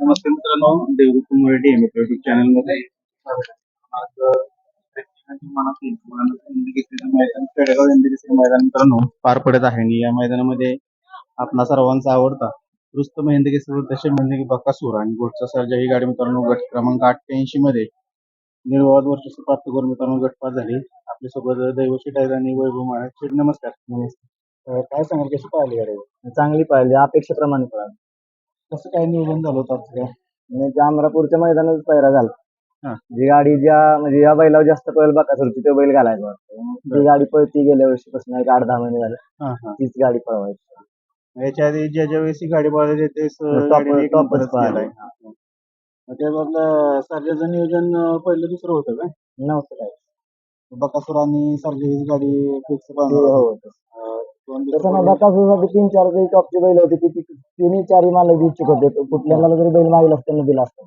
नमस्कार मित्रांनो Devdatt Marathi M YouTube चॅनलमध्ये. आज अ, मैदान खेडेगाव हिंदी मैदान मित्रांनो पार पडत आहे आणि या मैदानामध्ये आपला सर्वांचा आवडता रुस्तम हिंदी केसरी तसे म्हणणे की बकासूर आणि गोटचा सर्जा ही गाडी मित्रांनो गट क्रमांक अठ्ठ्याऐंशी मध्ये निर्वाद वर्चस्व प्राप्त करून मित्रांनो गटपात झाली. आपल्यासोबत दैवशी टायर आणि वैभव महाराज नमस्कार. नमस्कार. काय सांगाल कशी पाहिली गाडी? चांगली पाहिली अपेक्षेप्रमाणे पाहिजे कसं काय नियोजन झालं होतं काय? म्हणजे अमरापूरच्या मैदानात पैरा झाला. हा. जी गाडी ज्या म्हणजे या बैलावर जास्त पळेल बकासूरची तो बैल घालायचा वाटतं. ती गाडी पळती गेल्या वर्षीपासून एक आठ दहा महिने झाले हा हा. तीच गाडी पळवायची. याच्या आधी ज्या ज्या वेळेस ही गाडी पळाली Top- पळाली. मग ते आपलं सर्जाचं नियोजन अं, पहिलं दुसरं होतं का नव्हतं काय. बकासूर आणि सर्जा हीच गाडी फिक्स ते हो तसं ना बकासूरसाठी तीन चार जरी टॉपची बैल होती ती ती- तिन्ही चारही मालक इच्छुक होते. कुठल्याला जरी बैल मागेल असतं त्यांना दिला असतं.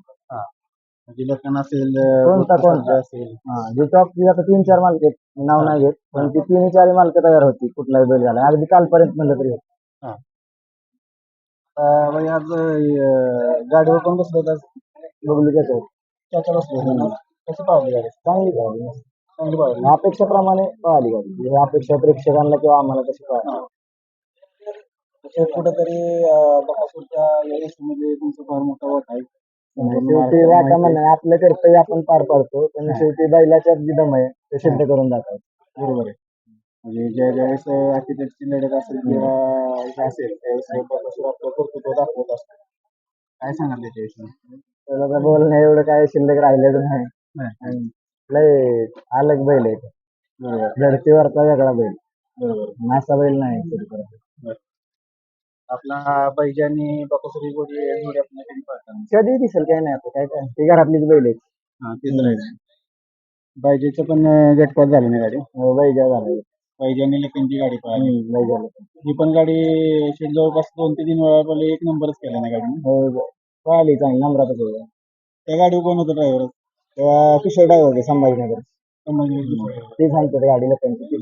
म्हणजे लखन असेल कोणता कोणता? असेल. हा जे टॉपची आता तीन चार मालक आहेत नाव नाही घेत पण ती तिन्ही चारही मालक तयार होती कुठलाही बैल घाला अगदी कालपर्यंत म्हणलं तरी होतं. आज गाडीवर कोण बसलो होतं बघली त्याच्यावर त्याच्या बसलो कशी पाहिली गाडी? चांगली मस्त. चांगली पाहिली. अपेक्षेप्रमाणे पळाली गाडी. म्हणजे अपेक्षा प्रेक्षकांना किंवा आम्हाला कशी पळाली तसे कुठेतरी बकासूरच्या या रेसमध्ये तुमचा फार मोठा वाटा आहे. शेवटी वाटा म्हणणं आपलं कर्तव्य आपण पार पाडतो. पण शेवटी बैलाच्या जी दम आहे. ते सिद्ध करून दाखवायचं बरोबर आहे. म्हणजे ज्या ज्यावेळेस आर्किटेक्टची लढत असेल किंवा हे असेल त्यावेळेस बकासूर आपलं कर्तृत्व दाखवत असतो. काय सांगाल त्याच्याविषयी त्याला तर बोलणं एवढं काय शिल्लक राहिलेलं नाही. आणि लय अलग बैल आहे तो. बरोबर. धरतीवरचा वेगळा बैल. बरोबर. मासा बैल नाही. आपला बैजा आणि बकासूर ही जोडी जोडी आपल्याला कधी दिसेल काय नाही आता काय काय ती घरातलीच बैल आहे हा ते तर आहे बैजाचं पण अं, गटपात झालं नाही गाडी? हो, बैजा झाला. बैजा आणि लखनची गाडी पाहिली बैजाला ही पण गाडी शेत जवळपास दोन ते तीन वेळा पहिले एक नंबरच केला ना गाडीने. हो पळाली चांगली नम्रातच होती. त्या गाडीवर कोण होतं ड्रायव्हर तेव्हा किशोर ड्रायव्हर होते संभाजीनगर. संभाजी ती सांगते गाडी लोकांची ती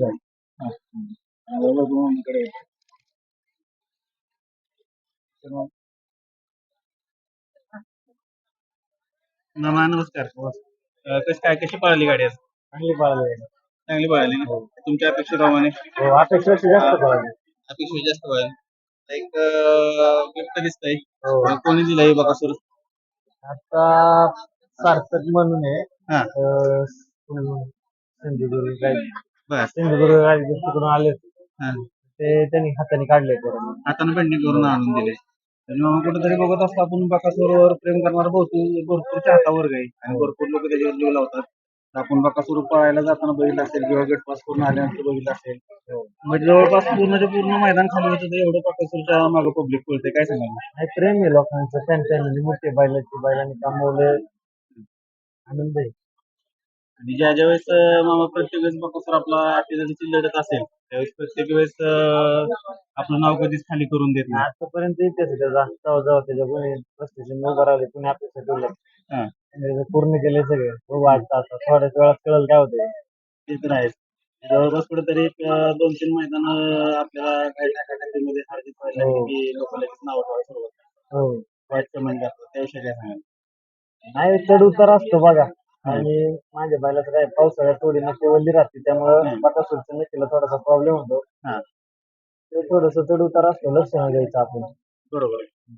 सांगते कडे मामा नमस्कार. अं, कशी काय कशी पळाली गाडी आज? चांगली पळाली चांगली पळाली ना? तुमच्या अपेक्षेप्रमाणे हो अपेक्षेपेक्षा जास्त पळाली. अपेक्षा जास्त पळाली. एक गिफ्ट दिसतंय. हो. अं, कोणी दिलंय बकासूर आता सार्थक म्हणून आहे. हा. अं, सिंधुदुर्ग बर. सिंधुदुर्ग तिकडून आले होते. हा. ते त्यांनी हाताने काढले हाताने पेंटिंग करून आणून दिले आणि कुठेतरी बघत असतो आपण बकासूरवर प्रेम करणारा भरपूर भरपूर चाहता वर्ग आहे आणि भरपूर लोक त्याच्यावर जीव लावतात. तर आपण बकासूर पळायला जाताना बघितलं असेल किंवा गटपास करून आल्यानंतर बघितलं असेल. म्हणजे जवळपास पूर्णच्या पूर्ण मैदान खाली होतं तर एवढं बकासूरच्या मागे पब्लिक पळते काय सांगाल? नाही प्रेम आहे लोकांचं त्यांच्या म्हणजे मोठे बैलाची बैलांनी कमवले. आनंद आहे. आणि ज्या ज्या वेळेस मामा प्रत्येक वेळेस बकासूर आपला अटीची लढत असेल त्यावेळेस प्रत्येक वेळेस आपलं नाव कधीच खाली करून देत नाही. आतापर्यंत इतिहास त्याचा जाऊ जाऊ त्याच्या कोणी प्रस्टेशन उभं राहिले कोणी त्याचं पूर्ण केले सगळे. खूप वाटतं आता. थोड्याच वेळात कळलं काय होते ते तर आहेच. जवळपास कुठेतरी दोन तीन मैदान आपल्याला काही टाकाटाकीमध्ये हार जीत व्हायला हो. की लोक लगेच नाव ठेवायला सुरुवात हो. वाईट कमेंट करतात. त्याविषयी काय सांगाल? नाही चढ उतार असतो बघा. आणि माझ्या बैलाचं काय पावसाळ्यात थोडी नक्की वल्ली राहते त्यामुळं बकासूरच्या नक्कीला थोडासा प्रॉब्लेम होतो. हा. ते थोडस चढ उतार असतो लक्ष नाही द्यायचं आपण. बरोबर आहे.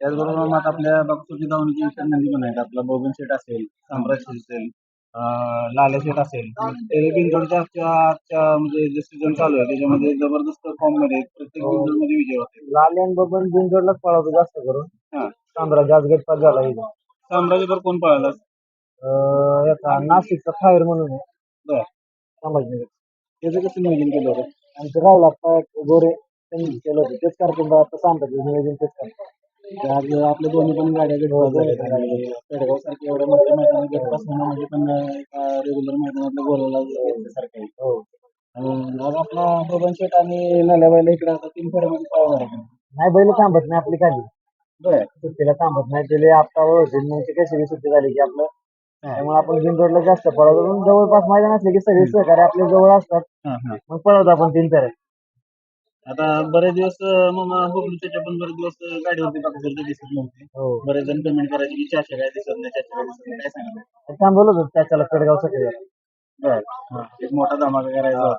त्याचबरोबर मग आपल्या बक्षोची दावणीची विचार नंदी पण आहेत. आपला बबन शेट असेल सम्राट शेट असेल अं, लाला शेट असेल ते बिंदोडच्या आजच्या आजच्या म्हणजे जे सीझन चालू आहे त्याच्यामध्ये जबरदस्त फॉर्ममध्ये आहेत. प्रत्येक बिंदोडमध्ये विजय होते. लाल्यान बबन बिनजोडलाच पळवतो जास्त करून. हा. गट पास झाला इथं. साम्राज्यभर कोण पळाला? अं, याचा नाशिकचा फायर म्हणून बर. संभाजीनगर. त्याचं कसं नियोजन केलं होतं? आणि ते राहुल आप्पा गोरे त्यांनी केलं होतं. तेच करतो बा आता सांगतात नियोजन तेच करतात ते आज आपल्या दोन्ही पण गाड्या गटपास झाल्या. आणि पेडगाव सारख्या एवढ्या मोठ्या मैदानात होणं म्हणजे पण एका रेग्युलर मैदानातल्या गोलाला घेतल्यासारखं आहे. हो. अं, आज आपला बबन शेट आणि नल्याबाईला इकडे आता तीन फेऱ्यामध्ये पाळणार आहे नाही बैल थांबत नाही आपली खाली. बरं. सुट्टीला थांबत नाही. त्याला आपटा होतील मग ते कशी बी सुट्टी झाली की आपलं त्यामुळे आपण बिनजोडला जास्त पळवतो. पण जवळपास मैदान असले की सगळे सहकार्य आपल्या जवळ असतात. हां हां. मग पळवतो आपण तीन फेऱ्यात आता बरेच दिवस मग बबलूच्या पण बरेच दिवस अं, गाडीवरती दिसत नव्हते. हो. बरेच जण पेमेंट करायचे की चारशे काय दिसत नाही चारशे काय दिसत नाही काय सांगाल थांबवलं होतं त्याच्याला पेडगावसाठी बर. एक मोठा धमाका करायचा होता.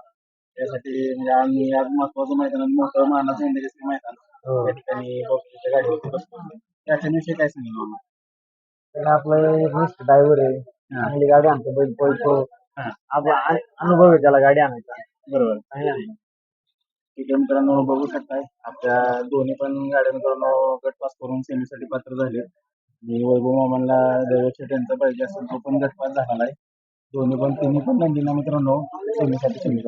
त्यासाठी म्हणजे आम्ही आज महत्वाचं मैदान मोठं मानाचं इंडस्ट्री मैदान. हो. त्या ठिकाणी गाडीवरती बसतो त्याच्याविषयी काय सांगेल पण आपलं एक मिस्टर ड्रायव्हर आहे. चांगली गाडी आणतो बैल पळतो. हा. आपला अन- अनुभव आहे त्याला गाडी आणायचा. बरोबर. ठीक आहे मित्रांनो बघू शकताय आपल्या दोन्ही पण गाड्या मित्रांनो गट पास करून सेमीसाठी पात्र झाले. आणि वैभव मामांना दैवत त्यांचा पाहिजे असेल तो पण गट पास झालेला आहे. दोन्ही पण तिन्ही पण नंदीना मित्रांनो सेमीसाठी सेमी